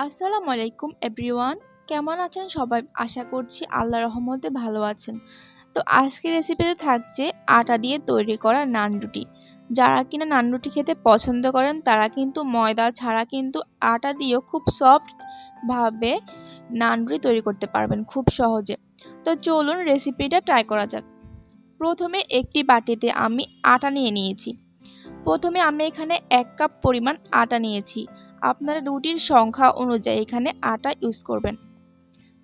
আসসালামু আলাইকুম এভরিওয়ান। কেমন আছেন সবাই? আশা করছি আল্লাহ রহমতে ভালো আছেন। তো আজকের রেসিপিতে থাকছে আটা দিয়ে তৈরি করা নান রুটি। যারা কিনা নান রুটি খেতে পছন্দ করেন, তারা কিন্তু ময়দা ছাড়া কিন্তু আটা দিয়েও খুব সফটভাবে নান রুটি তৈরি করতে পারবেন খুব সহজে। তো চলুন রেসিপিটা ট্রাই করা যাক। প্রথমে একটি বাটিতে আমি আটা নিয়ে নিয়েছি। প্রথমে আমি এখানে এক কাপ পরিমাণ আটা নিয়েছি। আপনারা রুটির সংখ্যা অনুযায়ী এখানে আটা ইউজ করবেন।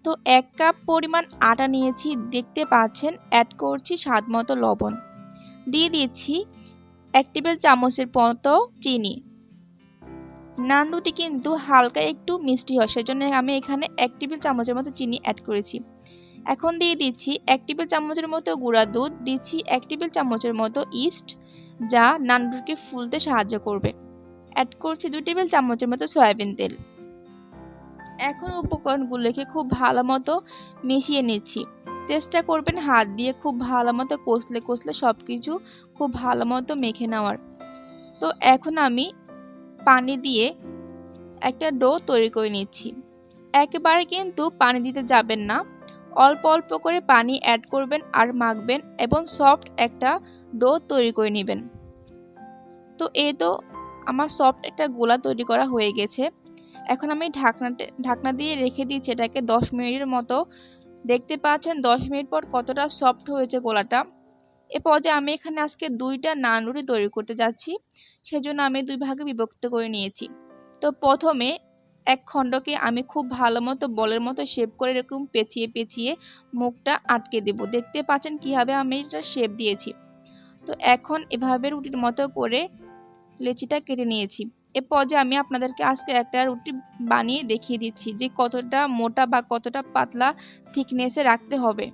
তো এক কাপ পরিমাণ আটা নিয়েছি, দেখতে পাচ্ছেন অ্যাড করছি স্বাদ মতো লবণ। দিয়ে দিচ্ছি এক টেবিল চামচের মতো চিনি। নান রুটি কিন্তু হালকা একটু মিষ্টি হয়, সেজন্য আমি এখানে এক টেবিল চামচের মতো চিনি অ্যাড করেছি। এখন দিয়ে দিচ্ছি এক টেবিল চামচের মতো গুঁড়া দুধ, দিচ্ছি এক টেবিল চামচের মতো ইস্ট যা নান রুটিকে ফুলতে সাহায্য করবে। অ্যাড করছি দুই টেবিল চামচের মতো সয়াবিন তেল। এখন উপকরণগুলোকে খুব ভালো মতো মিশিয়ে নিচ্ছি। চেষ্টা করবেন হাত দিয়ে খুব ভালো মতো কষলে কষলে সব কিছু খুব ভালো মতো মেখে নেওয়ার। তো এখন আমি পানি দিয়ে একটা ডো তৈরি করে নিচ্ছি। একেবারে কিন্তু পানি দিতে যাবেন না। অল্প অল্প করে পানি অ্যাড করবেন আর মাখবেন এবং সফট একটা ডো তৈরি করে নেবেন। তো এ তো আমার সফট একটা গোলা তৈরি করা হয়ে গেছে। এখন আমি ঢাকনাতে, ঢাকনা দিয়ে রেখে দিচ্ছি এটাকে দশ মিনিটের মতো। দেখতে পাচ্ছেন দশ মিনিট পর কতটা সফট হয়েছে গোলাটা। এ পর্যায়ে আমি এখানে আজকে দুইটা নান রুটি তৈরি করতে যাচ্ছি। সেজন্য আমি দুই ভাগে বিভক্ত করে নিয়েছি। তো প্রথমে এক খণ্ডকে আমি খুব ভালো মতো বলের মতো শেপ করে এরকম পেঁচিয়ে পেঁচিয়ে মুখটা আটকে দেব। দেখতে পাচ্ছেন কীভাবে আমি এটা শেপ দিয়েছি। তো এখন এভাবে রুটির মতো করে লেচিটা কেটে নিয়েছি। এ পর্যায়ে আমি আপনাদেরকে আজকে একটা রুটি বানিয়ে দেখিয়ে দিচ্ছি যে কতটা মোটা বা কতটা পাতলা থিকনেসে রাখতে হবে।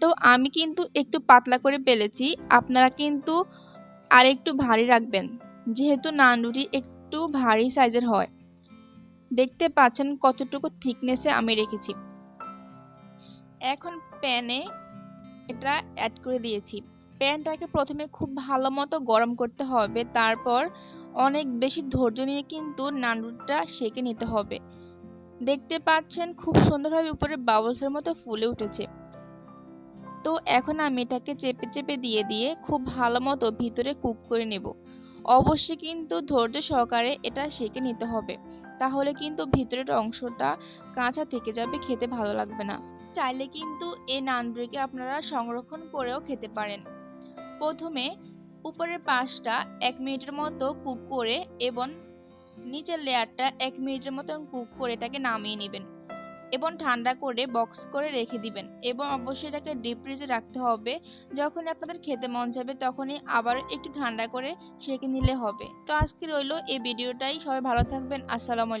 তো আমি কিন্তু একটু পাতলা করে পেলেছি, আপনারা কিন্তু আর একটু ভারী রাখবেন। যেহেতু নান রুটি একটু ভারী সাইজের হয়। দেখতে পাচ্ছেন কতটুকু থিকনেসে আমি রেখেছি। এখন প্যানে এটা অ্যাড করে দিয়েছি। প্যানটাকে প্রথমে খুব ভালো মতো গরম করতে হবে। তারপর অনেক বেশি ধৈর্য নিয়ে কিন্তু নাড়ুটা সেকে নিতে হবে। দেখতে পাচ্ছেন খুব সুন্দরভাবে উপরে বাবলসের মতো ফুলে উঠেছে। তো এখন আমি এটাকে চেপে চেপে দিয়ে দিয়ে খুব ভালো মতো ভিতরে কুক করে নেব। অবশ্যই কিন্তু ধৈর্য সহকারে এটা সেকে নিতে হবে। তাহলে কিন্তু ভিতরের অংশটা কাঁচা থেকে যাবে, খেতে ভালো লাগবে না। চাইলে কিন্তু এই নানগুলিকে আপনারা সংরক্ষণ করেও খেতে পারেন। প্রথমে উপরের পাশটা এক মিনিটের মতো কুক করে এবং নিচের লেয়ারটা এক মিনিটের মতো কুক করে এটাকে নামিয়ে নেবেন এবং ঠান্ডা করে বক্স করে রেখে দিবেন এবং অবশ্যই এটাকে ডিপ ফ্রিজে রাখতে হবে। যখনই আপনাদের খেতে মন যাবে তখনই আবার একটু ঠান্ডা করে সেঁকে নিলে হবে। তো আজকে রইল এই ভিডিওটাই। সবাই ভালো থাকবেন। আসসালামু আলাইকুম।